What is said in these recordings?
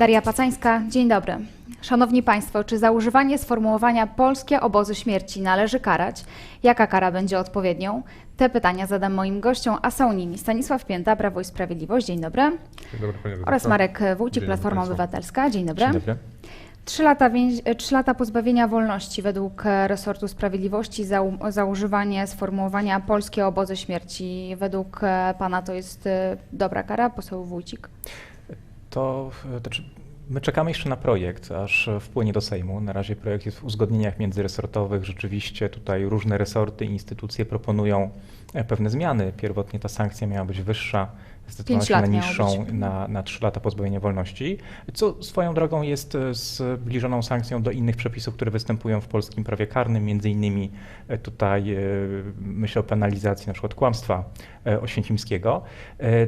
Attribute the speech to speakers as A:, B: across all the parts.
A: Daria Pacańska, dzień dobry. Szanowni Państwo, czy za używanie sformułowania polskie obozy śmierci należy karać? Jaka kara będzie odpowiednią? Te pytania zadam moim gościom, a są nimi Stanisław Pięta, Prawo i Sprawiedliwość, dzień dobry,
B: Dzień dobry, panie
A: oraz. Marek Wójcik, Platforma
B: państwu.
A: Obywatelska, dzień dobry.
C: Dzień dobry.
A: Trzy lata, trzy lata pozbawienia wolności według e, resortu sprawiedliwości za, za używanie sformułowania polskie obozy śmierci. Według e, Pana to jest e, dobra kara, poseł Wójcik?
C: To znaczy, my czekamy jeszcze na projekt, aż wpłynie do Sejmu. Na razie projekt jest w uzgodnieniach międzyresortowych. Rzeczywiście tutaj różne resorty i instytucje proponują e, pewne zmiany. Pierwotnie ta sankcja miała być wyższa, zdecydowanie na niższą, na, na 3 lata pozbawienia wolności, co swoją drogą jest e, zbliżoną sankcją do innych przepisów, które występują w polskim prawie karnym, między innymi e, tutaj e, myślę o penalizacji na przykład kłamstwa Oświęcimskiego.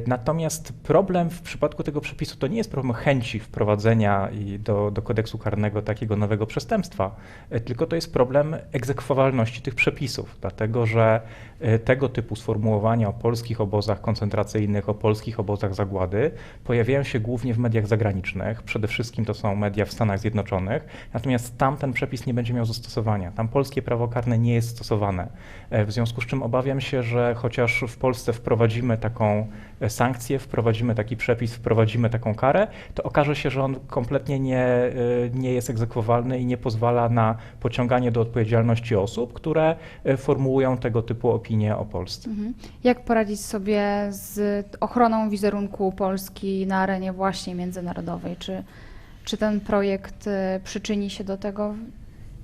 C: Natomiast problem w przypadku tego przepisu to nie jest problem chęci wprowadzenia do, do kodeksu karnego takiego nowego przestępstwa, tylko to jest problem egzekwowalności tych przepisów, dlatego że tego typu sformułowania o polskich obozach koncentracyjnych, o polskich obozach zagłady pojawiają się głównie w mediach zagranicznych, przede wszystkim to są media w Stanach Zjednoczonych, natomiast tam ten przepis nie będzie miał zastosowania. Tam polskie prawo karne nie jest stosowane. E, W związku z czym obawiam się, że chociaż w Polsce wprowadzimy taką sankcję, wprowadzimy taki przepis, wprowadzimy taką karę, to okaże się, że on kompletnie nie, e, nie jest egzekwowalny i nie pozwala na pociąganie do odpowiedzialności osób, które e, formułują tego typu opinie o Polsce.
A: Mhm. Jak poradzić sobie z ochroną wizerunku Polski na arenie właśnie międzynarodowej? Czy, czy ten projekt e, przyczyni się do tego?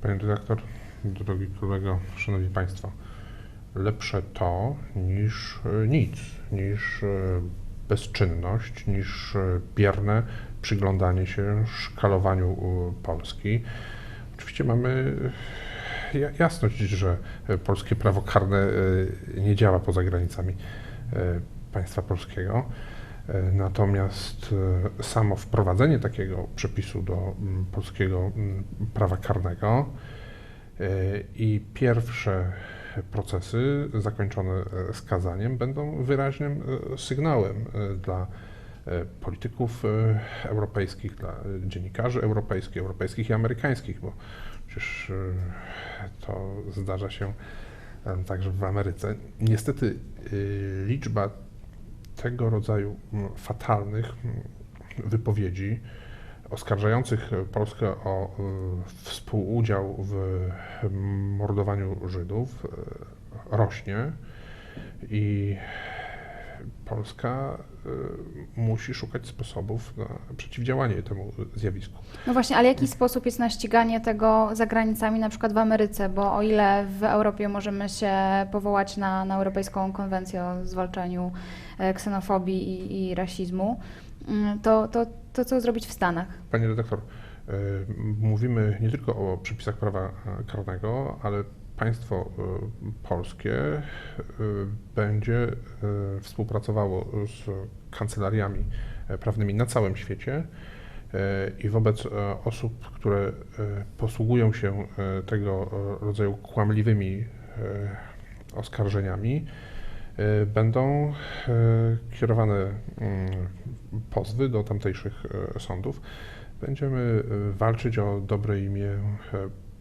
B: Panie redaktor, drogi kolego, szanowni państwo, lepsze to niż e, nic, niż e, bezczynność, niż e, bierne przyglądanie się szkalowaniu Polski. Oczywiście mamy ja- jasność, że polskie prawo karne nie działa poza granicami państwa polskiego. Natomiast samo wprowadzenie takiego przepisu do polskiego prawa karnego i pierwsze procesy zakończone e, skazaniem będą wyraźnym e, sygnałem e, dla polityków europejskich, dla dziennikarzy europejskich, europejskich i amerykańskich, bo przecież to zdarza się także w Ameryce. Niestety liczba tego rodzaju fatalnych wypowiedzi oskarżających Polskę o y, współudział w mordowaniu Żydów y, rośnie i Polska y, musi szukać sposobów na przeciwdziałanie temu zjawisku.
A: No właśnie, ale jaki sposób jest na ściganie tego za granicami, na przykład w Ameryce? Bo o ile w Europie możemy się powołać na, na Europejską Konwencję o zwalczaniu e, ksenofobii i, i rasizmu, to, to, to co zrobić w Stanach?
B: Panie redaktor, y, mówimy nie tylko o przepisach prawa e, karnego, ale państwo y, polskie będzie współpracowało z kancelariami e, prawnymi na całym świecie e, i wobec e, osób, które e, posługują się e, tego e, rodzaju kłamliwymi e, oskarżeniami, e, będą e, kierowane mm, pozwy do tamtejszych e, sądów. Będziemy walczyć o dobre imię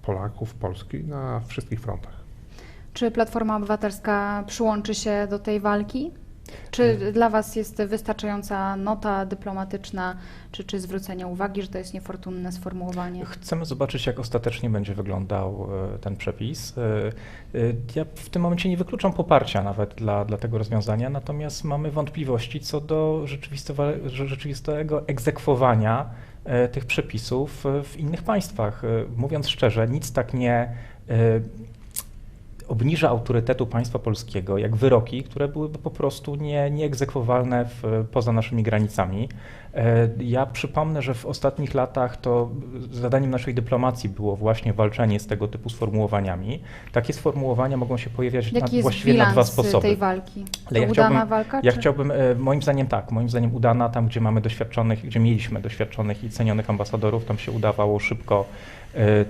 B: Polaków, Polski na wszystkich frontach.
A: Czy Platforma Obywatelska przyłączy się do tej walki? Czy dla Was jest wystarczająca nota dyplomatyczna, czy, czy zwrócenie uwagi, że to jest niefortunne sformułowanie?
C: Chcemy zobaczyć, jak ostatecznie będzie wyglądał e, ten przepis. E, e, Ja w tym momencie nie wykluczam poparcia nawet dla, dla tego rozwiązania, natomiast mamy wątpliwości co do rzeczywistego, egzekwowania tych przepisów w innych państwach. Mówiąc szczerze, nic tak nie obniża autorytetu państwa polskiego, jak wyroki, które byłyby po prostu nie, nieegzekwowalne w, poza naszymi granicami. E, Ja przypomnę, że w ostatnich latach to zadaniem naszej dyplomacji było właśnie walczenie z tego typu sformułowaniami. Takie sformułowania mogą się pojawiać na,
A: Jaki
C: właściwie na dwa sposoby.
A: tej walki?
C: Ale
A: to
C: ja
A: udana
C: chciałbym-
A: walka?
C: Ja
A: czy...
C: chciałbym, e, moim zdaniem tak, moim zdaniem udana tam, gdzie mamy doświadczonych, gdzie mieliśmy doświadczonych i cenionych ambasadorów, tam się udawało szybko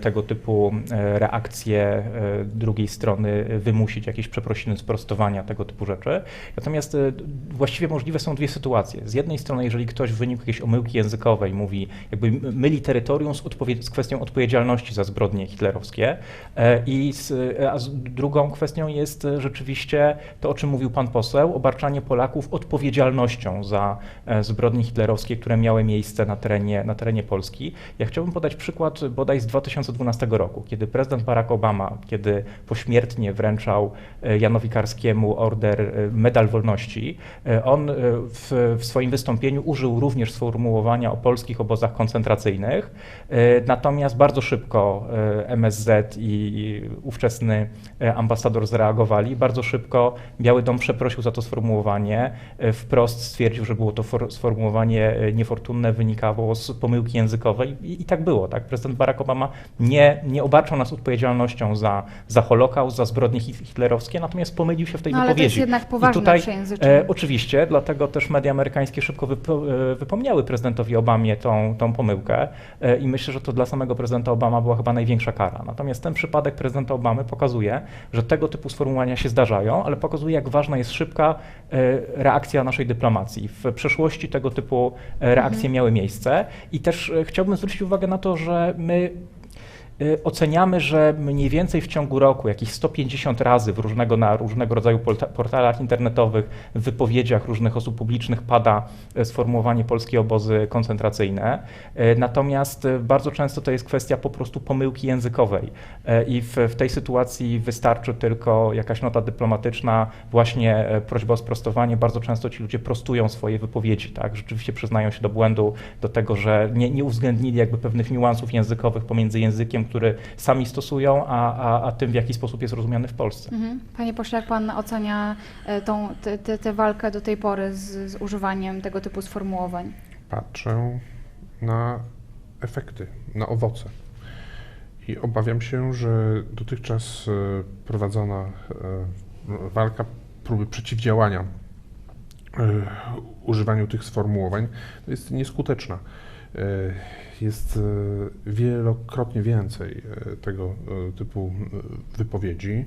C: tego typu e, reakcje e, drugiej strony wymusić, jakieś przeprosiny, sprostowania, tego typu rzeczy. Natomiast e, właściwie możliwe są dwie sytuacje. Z jednej strony, jeżeli ktoś w wyniku jakiejś omyłki językowej mówi, jakby myli terytorium z, z kwestią odpowiedzialności za zbrodnie hitlerowskie e, i z, a z drugą kwestią jest e, rzeczywiście to, o czym mówił pan poseł, obarczanie Polaków odpowiedzialnością za e, zbrodnie hitlerowskie, które miały miejsce na terenie, na terenie Polski. Ja chciałbym podać przykład bodaj z 2012 roku, kiedy prezydent Barack Obama, kiedy pośmiertnie wręczał e, Janowi Karskiemu order e, Medal Wolności, e, on w, w swoim wystąpieniu użył również sformułowania o polskich obozach koncentracyjnych, natomiast bardzo szybko MSZ i ówczesny ambasador zareagowali. Bardzo szybko Biały Dom przeprosił za to sformułowanie. Wprost stwierdził, że było to for, sformułowanie niefortunne, wynikało z pomyłki językowej i, i tak było. Tak? Prezydent Barack Obama nie, nie obarczał nas odpowiedzialnością za, za Holokaust, za zbrodnie hit- hitlerowskie, natomiast pomylił się w tej
A: No, ale to
C: wypowiedzi.
A: jest jednak poważne
C: I tutaj, e, oczywiście, dlatego też media amerykańskie szybko wypo, e, wypomniały prezydentowi Obamie tą, tą pomyłkę e, i myślę, że to dla samego prezydenta Obama była chyba największa kara. Natomiast ten przypadek prezydenta Obamy pokazuje, że tego typu sformułowania się zdarzają, ale pokazuje, jak ważna jest szybka e, reakcja naszej dyplomacji. W przeszłości tego typu e, reakcje miały miejsce i też e, chciałbym zwrócić uwagę na to, że my Oceniamy, że mniej więcej w ciągu roku jakieś 150 razy w różnego, na różnego rodzaju porta- portalach internetowych, w wypowiedziach różnych osób publicznych pada e, sformułowanie polskie obozy koncentracyjne. E, Natomiast bardzo często to jest kwestia po prostu pomyłki językowej i w, w tej sytuacji wystarczy tylko jakaś nota dyplomatyczna, właśnie prośba o sprostowanie. Bardzo często ci ludzie prostują swoje wypowiedzi, tak? Rzeczywiście przyznają się do błędu, do tego, że nie, nie uwzględnili jakby pewnych niuansów językowych pomiędzy językiem, który sami stosują, a, a, a tym, w jaki sposób jest rozumiany w Polsce.
A: Mhm. Panie pośle, jak pan ocenia e, tą, tę te, te walkę do tej pory z, z używaniem tego typu sformułowań?
B: Patrzę na efekty, na owoce. I obawiam się, że dotychczas e, prowadzona e, walka, próby przeciwdziałania używaniu tych sformułowań jest nieskuteczna. E, Jest e, wielokrotnie więcej e, tego typu wypowiedzi.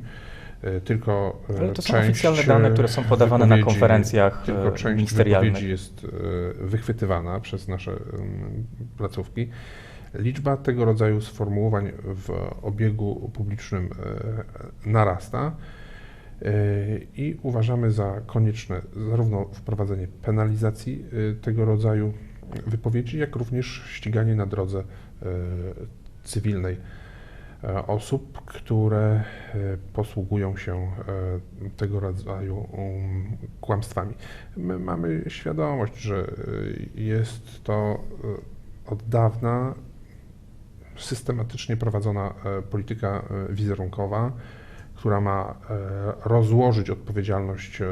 B: Tylko
C: Ale to są oficjalne dane, które są podawane na konferencjach
B: tylko część
C: ministerialnych.
B: wypowiedzi jest wychwytywana przez nasze placówki. Liczba tego rodzaju sformułowań w obiegu publicznym narasta i uważamy za konieczne zarówno wprowadzenie penalizacji tego rodzaju wypowiedzi, jak również ściganie na drodze e, cywilnej e, osób, które e, posługują się tego rodzaju um, kłamstwami. My mamy świadomość, że jest to od dawna systematycznie prowadzona polityka wizerunkowa, która ma e, rozłożyć odpowiedzialność e,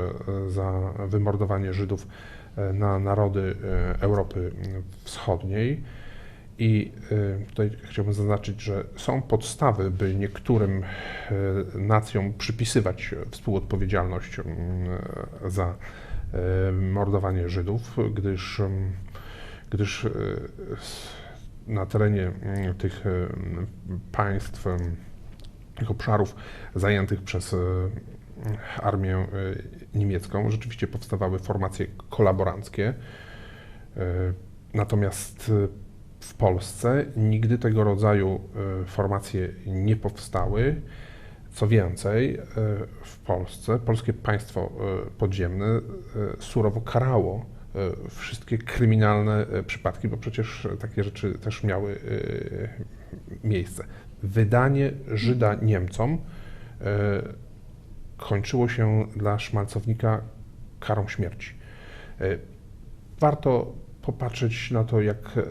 B: za wymordowanie Żydów e, na narody Europy Wschodniej. I tutaj chciałbym zaznaczyć, że są podstawy, by niektórym nacjom przypisywać współodpowiedzialność mm, za mordowanie Żydów, gdyż, em, gdyż na terenie mm, tych państw, tych obszarów zajętych przez e, armię e, niemiecką rzeczywiście powstawały formacje kolaboranckie. E, Natomiast w Polsce nigdy tego rodzaju formacje nie powstały. Co więcej, w Polsce polskie państwo podziemne surowo karało wszystkie kryminalne przypadki, bo przecież takie rzeczy też miały miejsce. Wydanie Żyda Niemcom e, kończyło się dla szmalcownika karą śmierci. E, Warto popatrzeć na to, jak e,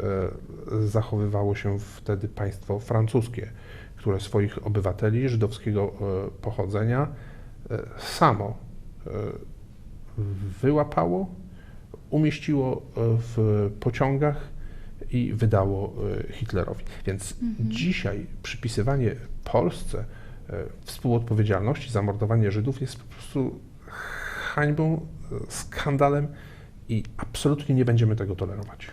B: zachowywało się wtedy państwo francuskie, które swoich obywateli żydowskiego pochodzenia samo wyłapało, umieściło w pociągach i wydało e, Hitlerowi. Więc dzisiaj przypisywanie Polsce e, współodpowiedzialności za mordowanie Żydów jest po prostu hańbą, e, skandalem i absolutnie nie będziemy tego tolerować.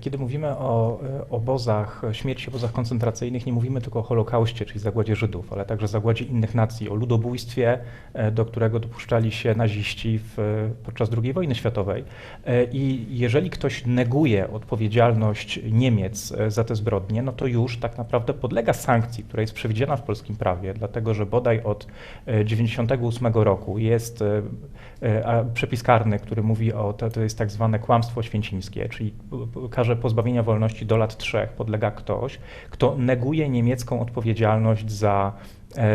C: Kiedy mówimy o e, obozach, e, śmierci obozach koncentracyjnych, nie mówimy tylko o Holokauście, czyli zagładzie Żydów, ale także zagładzie innych nacji, o ludobójstwie, e, do którego dopuszczali się naziści w, podczas II wojny światowej. I jeżeli ktoś neguje odpowiedzialność Niemiec za te zbrodnie, no to już tak naprawdę podlega sankcji, która jest przewidziana w polskim prawie, dlatego że bodaj od 1998 roku jest przepis karny, który mówi o, to, to jest tak zwane kłamstwo święcimskie, czyli karze pozbawienia wolności do lat trzech podlega ktoś, kto neguje niemiecką odpowiedzialność za,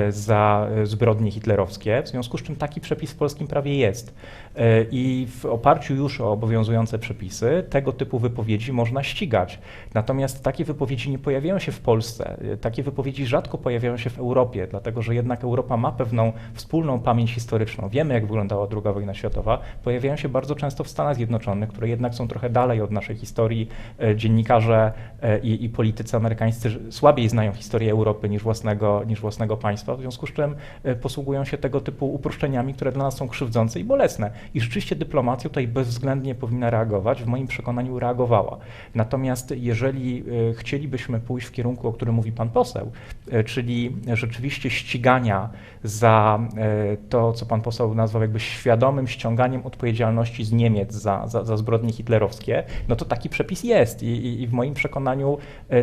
C: za e, zbrodnie hitlerowskie, w związku z czym taki przepis w polskim prawie jest. E, I w oparciu już o obowiązujące przepisy tego typu wypowiedzi można ścigać. Natomiast takie wypowiedzi nie pojawiają się w Polsce. E, Takie wypowiedzi rzadko pojawiają się w Europie, dlatego że jednak Europa ma pewną wspólną pamięć historyczną. Wiemy, jak wyglądała II wojna światowa. Pojawiają się bardzo często w Stanach Zjednoczonych, które jednak są trochę dalej od naszej historii. E, Dziennikarze e, i, i politycy amerykańscy słabiej znają historię Europy niż własnego, niż własnego państwa, w związku z czym e, posługują się tego typu uproszczeniami, które dla nas są krzywdzące i bolesne. I rzeczywiście dyplomacja tutaj bezwzględnie powinna reagować, w moim przekonaniu reagowała. Natomiast jeżeli e, chcielibyśmy pójść w kierunku, o którym mówi pan poseł, e, czyli rzeczywiście ścigania za to, co pan poseł nazwał jakby świadomym ściąganiem odpowiedzialności z Niemiec za, za, za zbrodnie hitlerowskie, no to taki przepis jest i, i, w moim przekonaniu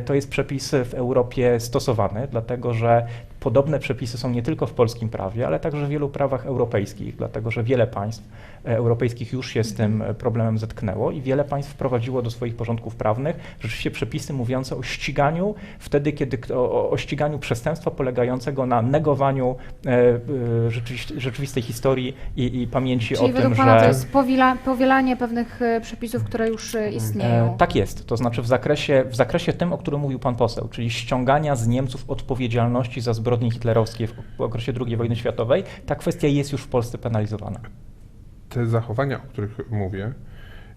C: to jest przepis w Europie stosowany, dlatego że podobne przepisy są nie tylko w polskim prawie, ale także w wielu prawach europejskich, dlatego że wiele państw europejskich już się z tym e, problemem zetknęło i wiele państw wprowadziło do swoich porządków prawnych rzeczywiście przepisy mówiące o ściganiu wtedy, kiedy o, o ściganiu przestępstwa polegającego na negowaniu e, e, rzeczywi- rzeczywistej historii i, i pamięci
A: Czyli
C: o tym,
A: Pana
C: że
A: to jest powiela, powielanie pewnych e, przepisów, które już e, istnieją.
C: E, tak jest, to znaczy w zakresie, w zakresie tym, o którym mówił pan poseł, czyli ściągania z Niemców odpowiedzialności za zbrodnie hitlerowskie w, w okresie II wojny światowej, ta kwestia jest już w Polsce penalizowana.
B: Te zachowania, o których mówię,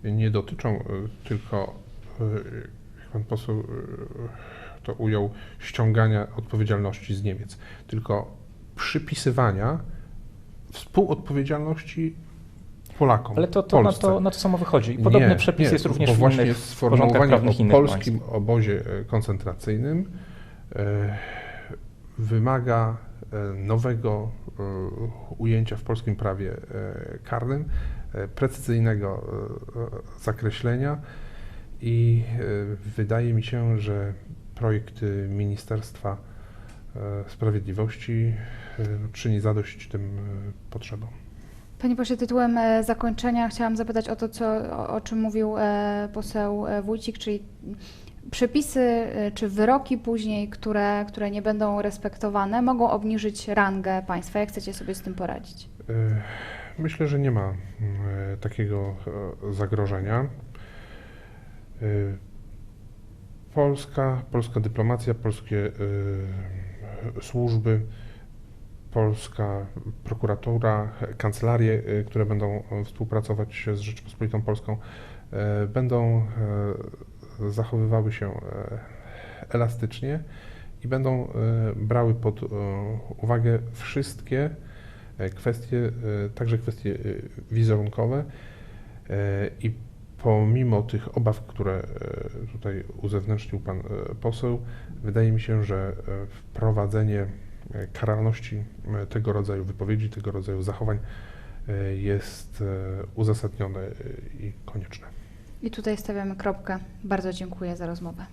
B: nie dotyczą e, tylko, e, jak pan poseł e, to ujął, ściągania odpowiedzialności z Niemiec, tylko przypisywania współodpowiedzialności Polakom.
C: Ale to, to, na, to na to samo wychodzi. I podobny
B: Nie,
C: przepis
B: nie,
C: jest również
B: bo
C: w
B: właśnie
C: innych porządkach prawnych
B: o
C: innych
B: polskim
C: państw.
B: obozie koncentracyjnym e, wymaga e, nowego e, ujęcia w polskim prawie e, karnym, precyzyjnego zakreślenia i wydaje mi się, że projekt Ministerstwa Sprawiedliwości czyni zadość tym potrzebom.
A: Panie pośle, tytułem zakończenia chciałam zapytać o to, co, o, o czym mówił poseł Wójcik, czyli przepisy e, czy wyroki później, które, które nie będą respektowane, mogą obniżyć rangę państwa. Jak chcecie sobie z tym poradzić?
B: E, Myślę, że nie ma e, takiego zagrożenia. Polska, polska dyplomacja, polskie służby, polska prokuratura, kancelarie, które będą współpracować z Rzeczypospolitą Polską, będą zachowywały się e, elastycznie i będą e, brały pod e, uwagę wszystkie kwestie, także kwestie wizerunkowe i pomimo tych obaw, które tutaj uzewnętrznił pan poseł, wydaje mi się, że wprowadzenie karalności tego rodzaju wypowiedzi, tego rodzaju zachowań jest uzasadnione i konieczne.
A: I tutaj stawiamy kropkę. Bardzo dziękuję za rozmowę.